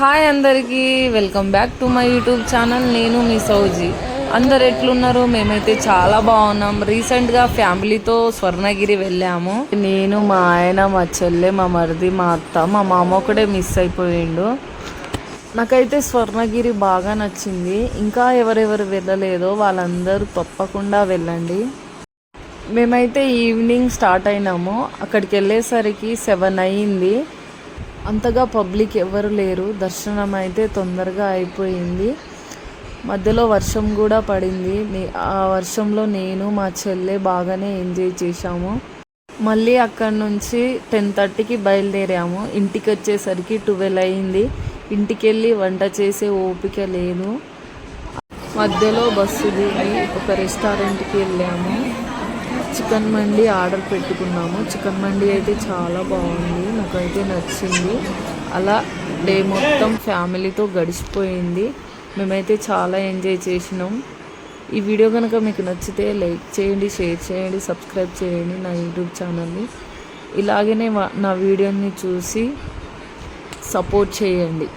Hi అందరికీ welcome back to my YouTube channel. నేను మీ సౌజీ. అందరు ఎట్లున్నారు? మేమైతే చాలా బాగున్నాం. రీసెంట్గా ఫ్యామిలీతో స్వర్ణగిరి వెళ్ళాము. నేను మా ఆయన మా చెల్లె మా మరిది మా అత్త మా మామ ఒకడే మిస్ అయిపోయిండు. నాకైతే స్వర్ణగిరి బాగా నచ్చింది. ఇంకా ఎవరెవరు వెళ్ళలేదో వాళ్ళందరూ తప్పకుండా వెళ్ళండి. మేమైతే ఈవినింగ్ స్టార్ట్ అయినాము. అక్కడికి వెళ్ళేసరికి సెవెన్ అయ్యింది అంతగా పబ్లిక్ ఎవరు లేరు. దర్శనం అయితే తొందరగా అయిపోయింది. మధ్యలో వర్షం కూడా పడింది. ఆ వర్షంలో నేను మా చెల్లె బాగానే ఎంజాయ్ చేశాము. మళ్ళీ అక్కడి నుంచి టెన్ థర్టీకి బయలుదేరాము. ఇంటికి వచ్చేసరికి ట్వెల్వ్ అయింది. ఇంటికి వెళ్ళి వంట చేసే ఓపిక లేదు. మధ్యలో బస్సు దిగి ఒక రెస్టారెంట్కి వెళ్ళాము. చికెన్ మండి ఆర్డర్ పెట్టుకున్నాము. చికెన్ మండి అయితే చాలా బాగుంది. నాకైతే నచ్చింది. అలా డే మొత్తం ఫ్యామిలీతో గడిచిపోయింది. మేమైతే చాలా ఎంజాయ్ చేసినాం. ఈ వీడియో కనుక మీకు నచ్చితే లైక్ చేయండి షేర్ చేయండి సబ్స్క్రైబ్ చేయండి నా యూట్యూబ్ ఛానల్ని. ఇలాగనే నా వీడియోని చూసి సపోర్ట్ చేయండి.